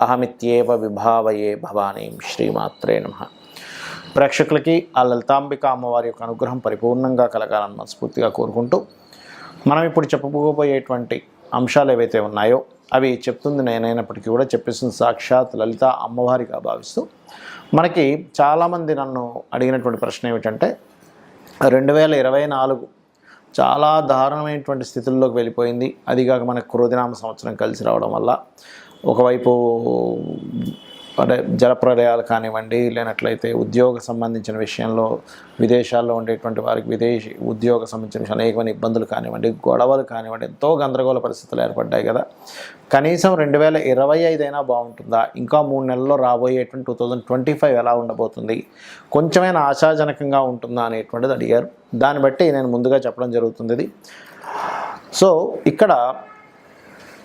అహమిత్యేవ విభావయే భవానీం శ్రీమాత్రే నమ. ప్రేక్షకులకి ఆ లలితాంబిక అమ్మవారి యొక్క అనుగ్రహం పరిపూర్ణంగా కలగాలని మనస్ఫూర్తిగా కోరుకుంటూ మనం ఇప్పుడు చెప్పబోయేటువంటి అంశాలు ఏవైతే ఉన్నాయో అవి చెప్తుంది నేనైనప్పటికీ కూడా చెప్పేసిన సాక్షాత్ లలిత అమ్మవారిగా భావిస్తూ మనకి చాలామంది నన్ను అడిగినటువంటి ప్రశ్న ఏమిటంటే రెండు వేల ఇరవై నాలుగు చాలా దారుణమైనటువంటి స్థితుల్లోకి వెళ్ళిపోయింది. అదిగాక మనకు క్రోధినామ సంవత్సరం కలిసి రావడం వల్ల ఒకవైపు అంటే జలప్రలయాలు కానివ్వండి లేనట్లయితే ఉద్యోగ సంబంధించిన విషయంలో విదేశాల్లో ఉండేటువంటి వారికి విదేశీ ఉద్యోగ సంబంధించిన అనేకమైన ఇబ్బందులు కానివ్వండి గొడవలు కానివ్వండి ఎంతో గందరగోళ పరిస్థితులు ఏర్పడ్డాయి కదా. కనీసం రెండు వేల ఇరవై ఐదైనా బాగుంటుందా? ఇంకా మూడు నెలల్లో రాబోయేటువంటి టూ థౌజండ్ ట్వంటీ ఫైవ్ ఎలా ఉండబోతుంది? కొంచెమైనా ఆశాజనకంగా ఉంటుందా అనేటువంటిది అడిగారు. దాన్ని బట్టి నేను ముందుగా చెప్పడం జరుగుతుంది సో ఇక్కడ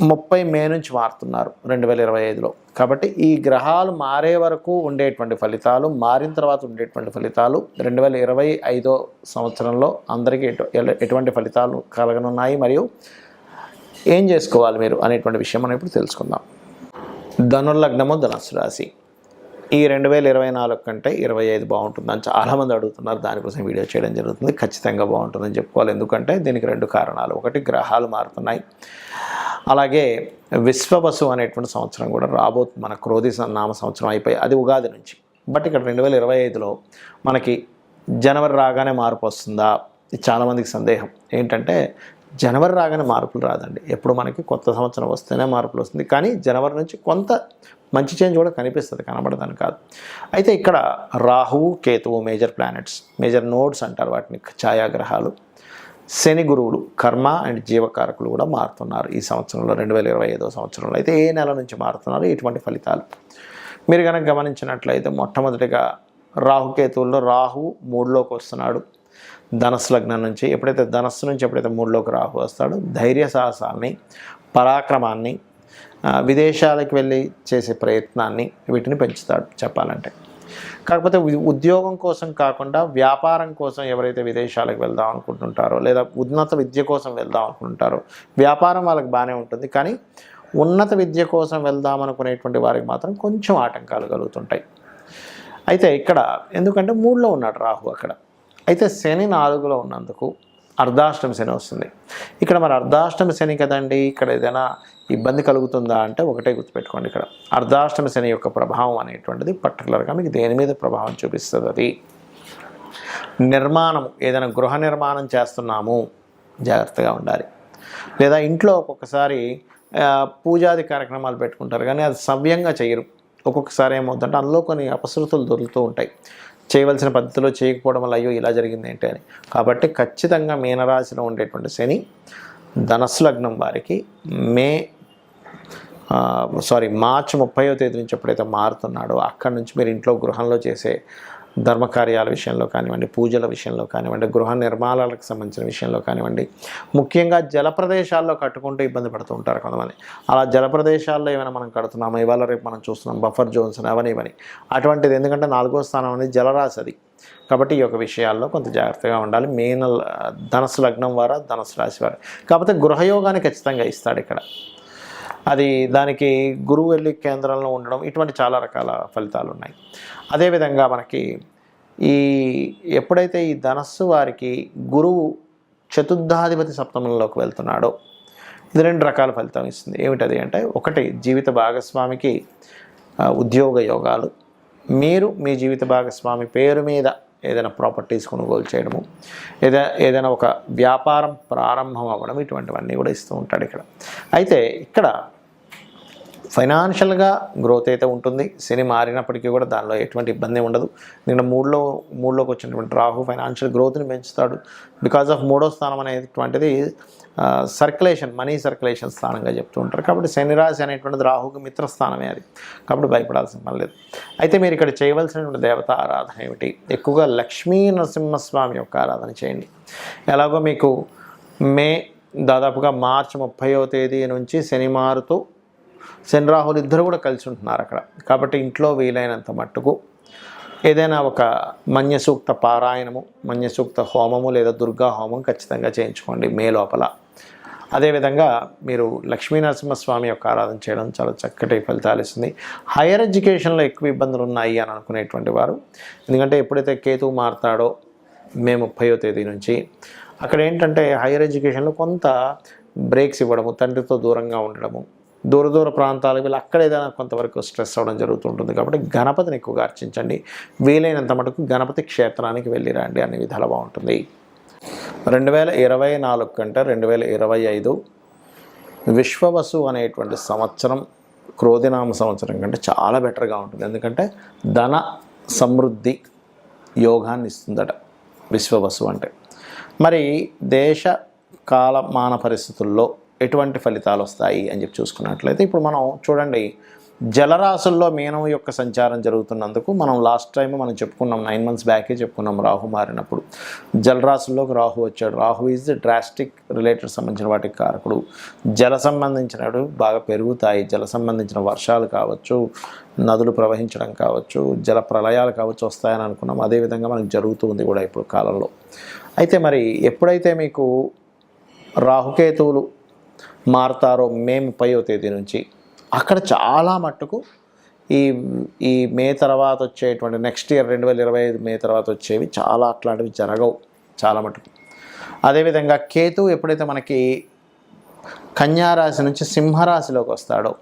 ముప్పై మే నుంచి మారుతున్నారు రెండు వేల ఇరవై ఐదులో. కాబట్టి ఈ గ్రహాలు మారే వరకు ఉండేటువంటి ఫలితాలు మారిన తర్వాత ఉండేటువంటి ఫలితాలు రెండు వేల ఇరవై ఐదో సంవత్సరంలో అందరికీ ఎటు ఎటువంటి ఫలితాలు కలగనున్నాయి మరియు ఏం చేసుకోవాలి మీరు అనేటువంటి విషయం మనం ఇప్పుడు తెలుసుకుందాం. ధనుర్లగ్నము ధనస్సు రాశి. ఈ రెండు వేల ఇరవై నాలుగు కంటే ఇరవై ఐదు బాగుంటుందని చాలామంది అడుగుతున్నారు. దానికోసం వీడియో చేయడం జరుగుతుంది. ఖచ్చితంగా బాగుంటుందని చెప్పుకోవాలి. ఎందుకంటే దీనికి రెండు కారణాలు. ఒకటి గ్రహాలు మారుతున్నాయి. అలాగే విశ్వవసు అనేటువంటి సంవత్సరం కూడా రాబో మన క్రోధి నామ సంవత్సరం అయిపోయి అది ఉగాది నుంచి. బట్ ఇక్కడ రెండు వేల ఇరవై ఐదులో మనకి జనవరి రాగానే మార్పు వస్తుందా? ఇది చాలామందికి సందేహం. ఏంటంటే జనవరి రాగానే మార్పులు రాదండి. ఎప్పుడు మనకి కొత్త సంవత్సరం వస్తేనే మార్పులు వస్తుంది. కానీ జనవరి నుంచి కొంత మంచి చేంజ్ కూడా కనిపిస్తుంది. కనబడదని కాదు. అయితే ఇక్కడ రాహువు కేతువు మేజర్ ప్లానెట్స్ మేజర్ నోడ్స్ అంటారు వాటిని ఛాయాగ్రహాలు. శని గురువులు కర్మ అండ్ జీవకారకులు కూడా మారుతున్నారు ఈ సంవత్సరంలో రెండు వేల ఇరవై ఐదో సంవత్సరంలో. అయితే ఏ నెల నుంచి మారుతున్నారు? ఇటువంటి ఫలితాలు. మీరు కనుక గమనించినట్లయితే మొట్టమొదటిగా రాహుకేతువుల్లో రాహు మూడులోకి వస్తున్నాడు. ధనస్సు లగ్నం నుంచి ఎప్పుడైతే ధనస్సు నుంచి ఎప్పుడైతే మూడులోకి రాహు వస్తాడో ధైర్య సాహసాన్ని పరాక్రమాన్ని విదేశాలకు వెళ్ళి చేసే ప్రయత్నాన్ని వీటిని పెంచుతాడు చెప్పాలంటే. కాకపోతే ఉద్యోగం కోసం కాకుండా వ్యాపారం కోసం ఎవరైతే విదేశాలకు వెళ్దాం అనుకుంటుంటారో లేదా ఉన్నత విద్య కోసం వెళ్దాం అనుకుంటారో వ్యాపారం వాళ్ళకి బాగానే ఉంటుంది. కానీ ఉన్నత విద్య కోసం వెళ్దాం అనుకునేటువంటి వారికి మాత్రం కొంచెం ఆటంకాలు కలుగుతుంటాయి. అయితే ఇక్కడ ఎందుకంటే మూడులో ఉన్నాడు రాహు అక్కడ. అయితే శని నాలుగులో ఉన్నందుకు అర్ధాష్టమి శని వస్తుంది. ఇక్కడ మరి అర్ధాష్టమి శని కదండి? ఇక్కడ ఏదైనా ఇబ్బంది కలుగుతుందా అంటే ఒకటే గుర్తుపెట్టుకోండి ఇక్కడ. అర్ధాష్టమి శని యొక్క ప్రభావం అనేటువంటిది పర్టికులర్గా మీకు దేని మీద ప్రభావం చూపిస్తుంది అది? నిర్మాణం ఏదైనా గృహ నిర్మాణం చేస్తున్నాము జాగ్రత్తగా ఉండాలి. లేదా ఇంట్లో ఒక్కొక్కసారి పూజాది కార్యక్రమాలు పెట్టుకుంటారు కానీ అది సవ్యంగా చేయరు. ఒక్కొక్కసారి ఏమవుతుందంటే అందులో కొన్ని అపశృతులు దొరుకుతూ ఉంటాయి. చేయవలసిన పద్ధతిలో చేయకపోవడం వల్ల అయ్యో ఇలా జరిగింది ఏంటి అని. కాబట్టి ఖచ్చితంగా మీనరాశిలో ఉండేటువంటి శని ధనస్సు లగ్నం వారికి మే సారీ మార్చి ముప్పైవ తేదీ నుంచి ఎప్పుడైతే మారుతున్నాడో అక్కడి నుంచి మీరు ఇంట్లో గృహంలో చేసే ధర్మకార్యాల విషయంలో కానివ్వండి పూజల విషయంలో కానివ్వండి గృహ నిర్మాణాలకు సంబంధించిన విషయంలో కానివ్వండి ముఖ్యంగా జలప్రదేశాల్లో కట్టుకుంటూ ఇబ్బంది పడుతూ ఉంటారు కొంతమంది. అలా జలప్రదేశాల్లో ఏమైనా మనం కడుతున్నాము? ఇవాళ రేపు మనం చూస్తున్నాం బఫర్ జోన్స్ అని అవని ఇవని. అటువంటిది ఎందుకంటే నాలుగో స్థానం అనేది జలరాశి అది. కాబట్టి ఈ యొక్క విషయాల్లో కొంత జాగ్రత్తగా ఉండాలి. మెయిన్ ధనస్సు లగ్నం వారా ధనస్సు రాశి వారు. కాకపోతే గృహయోగాన్ని ఖచ్చితంగా ఇస్తాడు ఇక్కడ. అది దానికి గురువు వెళ్ళి కేంద్రంలో ఉండడం ఇటువంటి చాలా రకాల ఫలితాలు ఉన్నాయి. అదేవిధంగా మనకి ఈ ఎప్పుడైతే ఈ ధనస్సు వారికి గురువు చతుర్థాధిపతి సప్తమంలోకి వెళ్తున్నాడో ఇది రెండు రకాల ఫలితం ఇస్తుంది. ఏమిటది అంటే ఒకటి జీవిత భాగస్వామికి ఉద్యోగ యోగాలు. మీరు మీ జీవిత భాగస్వామి పేరు మీద ఏదైనా ప్రాపర్టీస్ కొనుగోలు చేయడము ఏదైనా ఏదైనా ఒక వ్యాపారం ప్రారంభం అవ్వడం ఇటువంటివన్నీ కూడా ఇస్తూ ఉంటాడు ఇక్కడ. అయితే ఇక్కడ ఫైనాన్షియల్గా గ్రోత్ అయితే ఉంటుంది. శని మారినప్పటికీ కూడా దానిలో ఎటువంటి ఇబ్బంది ఉండదు. నేను మూడులో మూడులోకి వచ్చినటువంటి రాహు ఫైనాన్షియల్ గ్రోత్ని పెంచుతాడు. బికాజ్ ఆఫ్ మూడో స్థానం అనేటువంటిది సర్క్యులేషన్ మనీ సర్క్యులేషన్ స్థానంగా చెప్తూ ఉంటారు. కాబట్టి శని రాశి అనేటువంటిది రాహుకి మిత్రస్థానమే అది. కాబట్టి భయపడాల్సిన పని లేదు. అయితే మీరు ఇక్కడ చేయవలసినటువంటి దేవత ఆరాధన ఏమిటి? ఎక్కువగా లక్ష్మీ నరసింహస్వామి యొక్క ఆరాధన చేయండి. ఎలాగో మీకు మే దాదాపుగా మార్చి ముప్పయో తేదీ నుంచి శని మారుతూ శని రాహులు ఇద్దరు కూడా కలిసి ఉంటున్నారు అక్కడ. కాబట్టి ఇంట్లో వీలైనంత మట్టుకు ఏదైనా ఒక మన్యసూక్త పారాయణము మన్యసూక్త హోమము లేదా దుర్గా హోమం ఖచ్చితంగా చేయించుకోండి మే లోపల. అదేవిధంగా మీరు లక్ష్మీనరసింహస్వామి యొక్క ఆరాధన చేయడం చాలా చక్కటి ఫలితాలు ఇస్తుంది. హైయర్ ఎడ్యుకేషన్లో ఎక్కువ ఇబ్బందులు ఉన్నాయి అని అనుకునేటువంటి వారు ఎందుకంటే ఎప్పుడైతే కేతువు మారుతాడో మే ముప్పయో తేదీ నుంచి అక్కడ ఏంటంటే హైయర్ ఎడ్యుకేషన్లో కొంత బ్రేక్స్ ఇవ్వడము తండ్రితో దూరంగా ఉండడము దూర దూర ప్రాంతాలకు వెళ్ళి అక్కడ ఏదైనా కొంతవరకు స్ట్రెస్ అవ్వడం జరుగుతుంటుంది కాబట్టి గణపతిని ఎక్కువగా అర్చించండి. వీలైనంత మటుకు గణపతి క్షేత్రానికి వెళ్ళి రండి. అనే విధాలు బాగుంటుంది. రెండు వేల ఇరవై నాలుగు కంటే రెండు వేల ఇరవై ఐదు విశ్వవసు అనేటువంటి సంవత్సరం క్రోధినామ సంవత్సరం కంటే చాలా బెటర్గా ఉంటుంది. ఎందుకంటే ధన సమృద్ధి యోగాన్ని ఇస్తుందట విశ్వవసు అంటే. మరి దేశ కాలమాన పరిస్థితుల్లో ఎటువంటి ఫలితాలు వస్తాయి అని చెప్పి చూసుకున్నట్లయితే ఇప్పుడు మనం చూడండి జలరాశుల్లో మీనం యొక్క సంచారం జరుగుతున్నందుకు మనం లాస్ట్ టైం మనం చెప్పుకున్నాం నైన్ మంత్స్ బ్యాకే చెప్పుకున్నాం రాహు మారినప్పుడు. జలరాశుల్లోకి రాహు వచ్చాడు. Rahu is the drastic related సంబంధించిన వాటికి కారకుడు. జల సంబంధించినవి బాగా పెరుగుతాయి. జల సంబంధించిన వర్షాలు కావచ్చు నదులు ప్రవహించడం కావచ్చు జల ప్రళయాలు కావచ్చు వస్తాయని అనుకున్నాం. అదేవిధంగా మనకు జరుగుతుంది కూడా ఇప్పుడు కాలంలో. అయితే మరి ఎప్పుడైతే మీకు రాహుకేతువులు మారుతారో మే పయో తేదీ నుంచి. అక్కడ చాలా మట్టుకు ఈ ఈ మే తర్వాత వచ్చేటువంటి నెక్స్ట్ ఇయర్ రెండు వేల ఇరవై ఐదు మే తర్వాత వచ్చేవి చాలా అట్లాంటివి జరగవు చాలా మటుకు అదేవిధంగా కేతు ఎప్పుడైతే మనకి కన్యారాశి నుంచి సింహరాశిలోకి వస్తాడో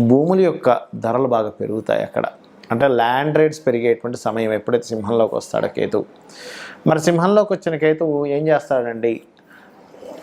భూముల యొక్క ధరలు బాగా పెరుగుతాయి అక్కడ. అంటే ల్యాండ్ రేట్స్ పెరిగేటువంటి సమయం ఎప్పుడైతే సింహంలోకి వస్తాడో కేతు. మరి సింహంలోకి వచ్చిన కేతు ఏం చేస్తాడండి?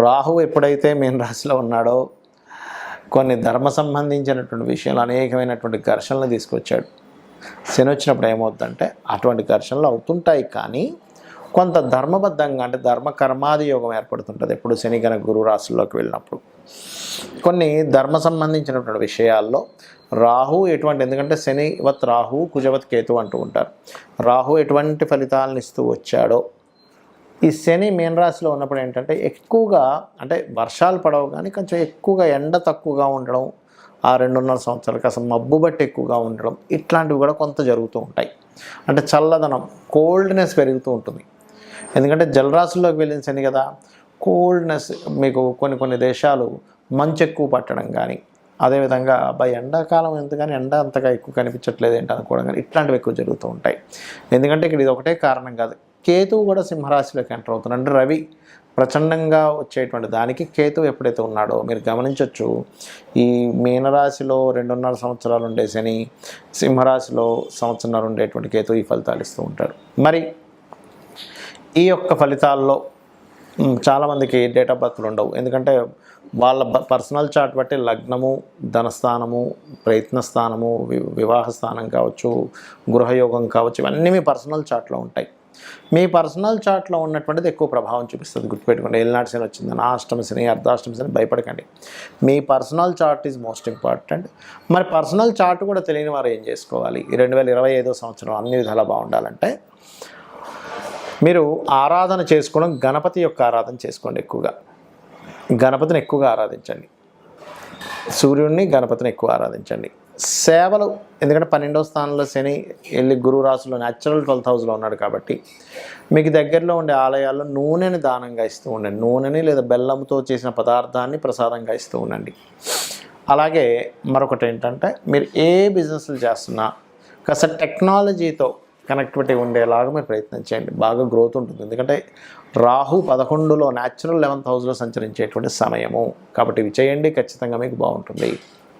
రాహు ఎప్పుడైతే మీన రాశిలో ఉన్నాడో కొన్ని ధర్మ సంబంధించినటువంటి విషయాలు అనేకమైనటువంటి ఘర్షణలు తీసుకొచ్చాడు. శని వచ్చినప్పుడు ఏమవుతుందంటే అటువంటి ఘర్షణలు అవుతుంటాయి కానీ కొంత ధర్మబద్ధంగా అంటే ధర్మ కర్మాది యోగం ఏర్పడుతుంటుంది ఎప్పుడు శని గన గురు రాశుల్లోకి వెళ్ళినప్పుడు. కొన్ని ధర్మ సంబంధించినటువంటి విషయాల్లో రాహు ఎటువంటి ఎందుకంటే శనివత్ రాహు కుజవత్ కేతు అంటూ ఉంటారు. రాహు ఎటువంటి ఫలితాలను ఇస్తూ వచ్చాడో ఈ శని మీన రాశిలో ఉన్నప్పుడు ఏంటంటే ఎక్కువగా అంటే వర్షాలు పడవు కానీ కొంచెం ఎక్కువగా ఎండ తక్కువగా ఉండడం ఆ రెండున్నర సంవత్సరాలకు అసలు మబ్బు బట్టి ఎక్కువగా ఉండడం ఇట్లాంటివి కూడా కొంత జరుగుతూ ఉంటాయి. అంటే చల్లదనం కోల్డ్నెస్ పెరుగుతూ ఉంటుంది. ఎందుకంటే జలరాశుల్లోకి వెళ్ళిన శని కదా కోల్డ్నెస్ మీకు కొన్ని కొన్ని దేశాలు మంచు ఎక్కువ పట్టడం కానీ అదేవిధంగా అబ్బాయి ఎండాకాలం ఎందుకని ఎండ అంతగా ఎక్కువ కనిపించట్లేదు ఏంటి అనుకోవడం కానీ ఇట్లాంటివి ఎక్కువ జరుగుతూ ఉంటాయి. ఎందుకంటే ఇక్కడ ఇది ఒకటే కారణం కాదు. కేతువు కూడా సింహరాశిలోకి ఎంటర్ అవుతున్నాడు అంటే రవి ప్రచండంగా వచ్చేటువంటి దానికి కేతువు ఎప్పుడైతే ఉన్నాడో మీరు గమనించవచ్చు ఈ మీనరాశిలో రెండున్నర సంవత్సరాలు ఉండే శని సింహరాశిలో సంవత్సరాలు ఉండేటువంటి కేతువు ఈ ఫలితాలు ఇస్తూ ఉంటాడు. మరి ఈ యొక్క ఫలితాల్లో చాలామందికి డేట్ ఆఫ్ బర్త్లు ఉండవు. ఎందుకంటే వాళ్ళ పర్సనల్ చార్ట్ బట్టి లగ్నము ధనస్థానము ప్రయత్న స్థానము వి- వివాహ స్థానం కావచ్చు గృహయోగం కావచ్చు ఇవన్నీ మీ పర్సనల్ చార్ట్లో ఉంటాయి. మీ పర్సనల్ చార్ట్లో ఉన్నటువంటిది ఎక్కువ ప్రభావం చూపిస్తుంది. గుర్తుపెట్టుకోండి ఏలినాటి శని వచ్చిందని అష్టమ శని అర్ధాష్టమ శని భయపడకండి. మీ personal chart is most important. మరి పర్సనల్ చార్ట్ కూడా తెలియని వారు ఏం చేసుకోవాలి? రెండు వేల ఇరవై ఐదో సంవత్సరం అన్ని విధాలా బాగుండాలంటే మీరు ఆరాధన చేసుకోవడం గణపతి యొక్క ఆరాధన చేసుకోండి ఎక్కువగా. గణపతిని ఎక్కువగా ఆరాధించండి. సూర్యుడిని గణపతిని ఎక్కువ ఆరాధించండి. సేవలు ఎందుకంటే పన్నెండవ స్థానంలో శని వెళ్ళి గురువు రాసులో న్యాచురల్ ట్వెల్త్ హౌస్లో ఉన్నాడు కాబట్టి మీకు దగ్గరలో ఉండే ఆలయాల్లో నూనెని దానంగా ఇస్తూ ఉండండి. నూనెని లేదా బెల్లంతో చేసిన పదార్థాన్ని ప్రసాదంగా ఇస్తూ ఉండండి. అలాగే మరొకటి ఏంటంటే మీరు ఏ బిజినెస్లు చేస్తున్నా కాస్త టెక్నాలజీతో కనెక్టివిటీ ఉండేలాగా మీరు ప్రయత్నం చేయండి. బాగా గ్రోత్ ఉంటుంది. ఎందుకంటే రాహు పదకొండులో న్యాచురల్ లెవెన్త్ హౌస్లో సంచరించేటువంటి సమయము. కాబట్టి ఇవి చేయండి ఖచ్చితంగా మీకు బాగుంటుంది.